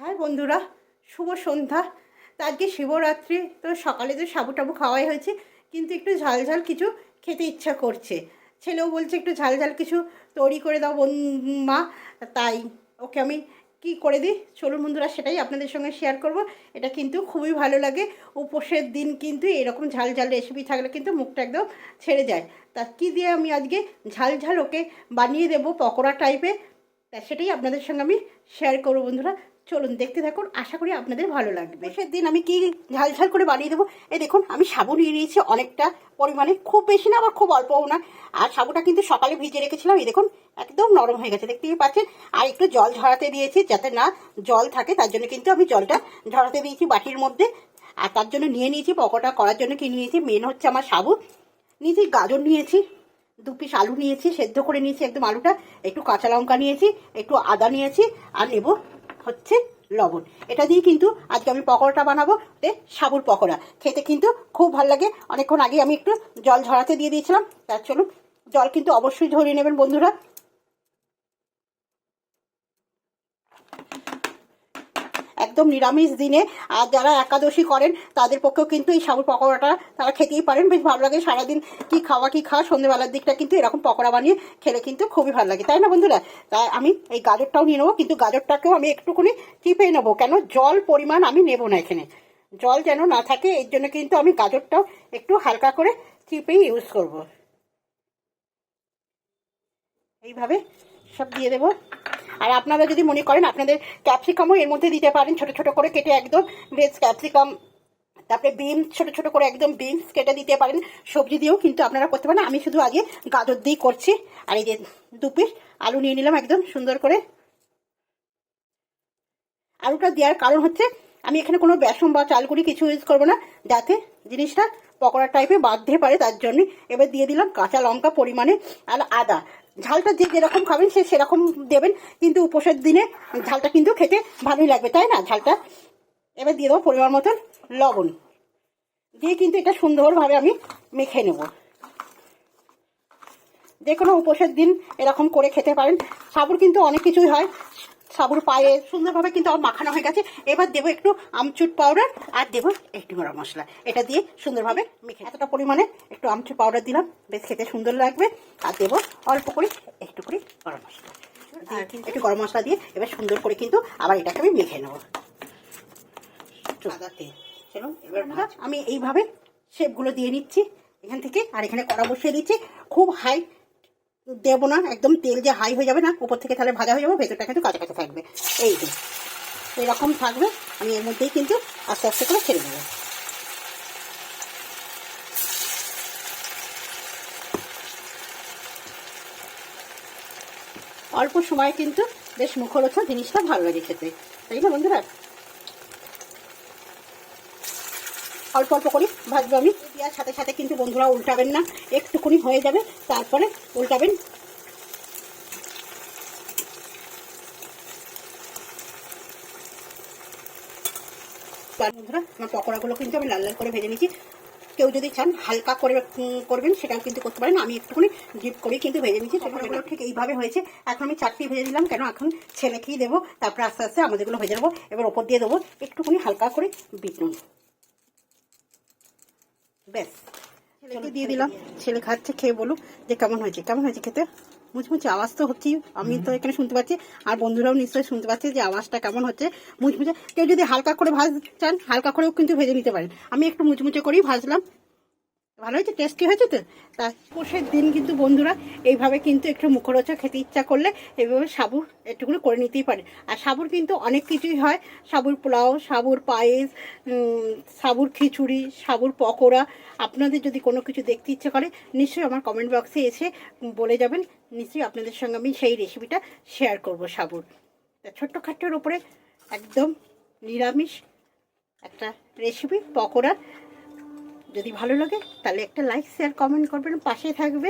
হ্যাঁ বন্ধুরা, শুভ সন্ধ্যা। তা আজকে শিবরাত্রি, তো সকালে তো সাবু টাবু খাওয়াই হয়েছে, কিন্তু একটু ঝাল ঝাল কিছু খেতে ইচ্ছা করছে। ছেলেও বলছে একটু ঝাল ঝাল কিছু তৈরি করে দাও বোন, মা, তাই ওকে আমি কি করে দিই? চলুন বন্ধুরা, সেটাই আপনাদের সঙ্গে শেয়ার করব। এটা কিন্তু খুবই ভালো লাগে। উপোসের দিন কিন্তু এরকম ঝাল ঝাল রেসিপি থাকলে কিন্তু মুখটা একদম ছেড়ে যায়। তা কী দিয়ে আমি আজকে ঝাল ঝাল ওকে বানিয়ে দেবো পকোড়া টাইপে তা সেটাই আপনাদের সঙ্গে আমি শেয়ার করব বন্ধুরা। চলুন, দেখতে থাকুন, আশা করি আপনাদের ভালো লাগবে। সেদিন আমি কি ঝাল ঝাল করে বানিয়ে দেবো? এই দেখুন, আমি সাবু নিয়ে নিয়েছি অনেকটা পরিমাণে, খুব বেশি না, আবার খুব অল্পও না। আর সাবুটা কিন্তু সকালে ভিজে রেখেছিলাম, এই দেখুন, একদম নরম হয়ে গেছে, দেখতেই পাচ্ছেন। আর একটু জল ঝরাতে দিয়েছি, যাতে না জল থাকে, তার জন্য কিন্তু আমি জলটা ঝরাতে দিয়েছি বাটির মধ্যে। আর তার জন্য নিয়ে নিয়েছি পকোটা করার জন্য কি নিয়েছি মেন হচ্ছে আমার সাবু। নিয়েছি গাজর নিয়েছি, দু পিস আলু নিয়েছি, সেদ্ধ করে নিয়েছি একদম আলুটা। একটু কাঁচা লঙ্কা নিয়েছি, একটু আদা নিয়েছি, আর নেব হচ্ছে লবণ। এটা দিয়ে কিন্তু আজকে আমি পকোড়াটা বানাবো সাবুর পকোড়া। খেতে কিন্তু খুব ভালো লাগে। অনেকক্ষণ আগে আমি একটু জল ঝরাতে দিয়ে দিয়েছিলাম। তার চলুন, জল কিন্তু অবশ্যই ঝরিয়ে নেবেন বন্ধুরা। একদম নিরামিষ দিনে, আর যারা একাদশী করেন, তাদের পক্ষেও কিন্তু এই সাবুর পকোড়াটা তারা খেতেই পারেন। বেশ ভালো লাগে সারাদিন কি খাওয়া কি খাওয়া, সন্ধ্যেবেলার দিকটা কিন্তু এরকম পকোড়া বানিয়ে খেলে কিন্তু খুবই ভালো লাগে, তাই না বন্ধুরা? তাই আমি এই গাজরটাও নিয়ে নেব, কিন্তু গাজরটাকেও আমি একটুখানি চিপে নেব। কেন? জল পরিমাণ আমি নেব না এখানে। জল যেন না থাকে, এর জন্য কিন্তু আমি গাজরটাও একটু হালকা করে চিপেই ইউজ করব। এইভাবে সব দিয়ে দেবো। আর আপনারা যদি মনে করেন আপনাদের ক্যাপসিকামও এর মধ্যে দিতে পারেন, ছোট ছোট করে কেটে একদম ভেজ ক্যাপসিকাম তারপরে বিনস ছোট ছোট করে একদম বিনস কেটে দিতে পারেন। সবজি দিয়েও কিন্তু আপনারা করতে পারেন। আমি শুধু আগে গাজর দিয়ে করছি। আর এই যে দু পিস আলু নিয়ে নিলাম একদম সুন্দর করে। আলুটা দেওয়ার কারণ হচ্ছে, আমি এখানে কোনো বেসন বা চালগুড়ি কিছু ইউজ করব না। যাতে জিনিসটা পকোড়া টাইপে বাঁধতে পারে, তার জন্য। এবার দিয়ে দিলাম কাঁচা লঙ্কা পরিমাণে। আর আদা। ঝালটা যে যেরকম খাবেন, সে সেরকম দেবেন। কিন্তু উপোসের দিনে ঝালটা কিন্তু খেতে ভালোই লাগবে, তাই না? ঝালটা এবার দিয়ে দেবো পরিমাণ মতন লবণ। দিয়ে কিন্তু এটা সুন্দরভাবে আমি মেখে নেব। যে কোনো উপোসের দিন এরকম করে খেতে পারেন। সাবুর কিন্তু অনেক কিছুই হয়। সাবুর পায়ে সুন্দরভাবে কিন্তু আমার মাখানো হয়ে গেছে। এবার দেবো একটু আমচুর পাউডার আর দেবো একটু গরম মশলা। এটা দিয়ে সুন্দরভাবে মেখে এতটা পরিমাণে একটু আমচুর পাউডার দিলাম। বেশ খেতে সুন্দর লাগবে। আর দেবো অল্প করে একটু করে গরম মশলা। একটু গরম মশলা দিয়ে এবার সুন্দর করে কিন্তু আবার এটাকে আমি মেখে নেব। চলুন এবার আমি এইভাবে শেপগুলো দিয়ে নিচ্ছি। এখান থেকে আর এখানে কড়া বসিয়ে দিচ্ছি। খুব হাই দেবো না, একদম তেল যে হাই হয়ে যাবে না, উপর থেকে তাহলে ভাজা হয়ে যাবে, ভেতরটা কিন্তু কাঁচা কাঁচা থাকবে। এই যে, এরকম থাকবে, আমি এর মধ্যেই কিন্তু আস্তে আস্তে করে ছেড়ে দেবো। অল্প সময় কিন্তু বেশ মুখরোচক জিনিসটা ভালো লাগে খেতে। তাই না বন্ধুরা? অল্প অল্প করে, ভাজবো আমি। দেওয়ার সাথে সাথে কিন্তু বন্ধুরা উল্টাবেন না, একটুখানি হয়ে যাবে, তারপরে উল্টাবেন। বন্ধুরা, আমার পকোড়াগুলো কিন্তু আমি লাল লাল করে ভেজে নিচ্ছি কেউ যদি চান হালকা করে করবেন, সেটাও কিন্তু করতে পারেন। আমি একটুখানি ডিপ করে কিন্তু ভেজে নিচ্ছি পকোড়াগুলো ঠিক এইভাবে হয়েছে। এখন আমি চারটি ভেজে দিলাম। কেন? এখন ছেলেকেই দেবো। তারপর আস্তে আস্তে আমাদেরগুলো ভেজে নেব। এবার ওপর দিয়ে দেবো একটুখানি হালকা করে বিট নুন ব্যাস। ছেলেকে দিয়ে দিলাম। ছেলে খাচ্ছে খেয়ে বলুক যে কেমন হয়েছে কেমন হয়েছে খেতে? মুচমুচে আওয়াজ তো হচ্ছেই। আমি তো এখানে শুনতে পাচ্ছি আর বন্ধুরাও নিশ্চয়ই শুনতে পাচ্ছি যে আওয়াজটা কেমন হচ্ছে। মুচমুচে কেউ যদি হালকা করে ভাজ চান হালকা করেও কিন্তু ভেজে নিতে পারেন। আমি একটু মুচমুচে করেই ভাজলাম। ভালো হয়েছে টেস্টি হয়েছে তো? তা পোষের দিন কিন্তু বন্ধুরা, এইভাবে কিন্তু একটু মুখরোচক খেতে ইচ্ছা করলে এইভাবে সাবুর একটুকুনি করে নিতেই পারে। আর সাবুর কিন্তু অনেক কিছুই হয়। সাবুর পোলাও, সাবুর পায়েস সাবুর খিচুড়ি, সাবুর পকোড়া। আপনাদের যদি কোনো কিছু দেখতে ইচ্ছে করে, নিশ্চয়ই আমার কমেন্ট বক্সে এসে বলে যাবেন। নিশ্চয়ই আপনাদের সঙ্গে আমি সেই রেসিপিটা শেয়ার করব সাবুর। তা ছোট্ট খাট্টোর ওপরে একদম নিরামিষ একটা রেসিপি পকোড়া। যদি ভালো লাগে তাহলে একটা লাইক শেয়ার কমেন্ট করবেন পাশে থাকবেন।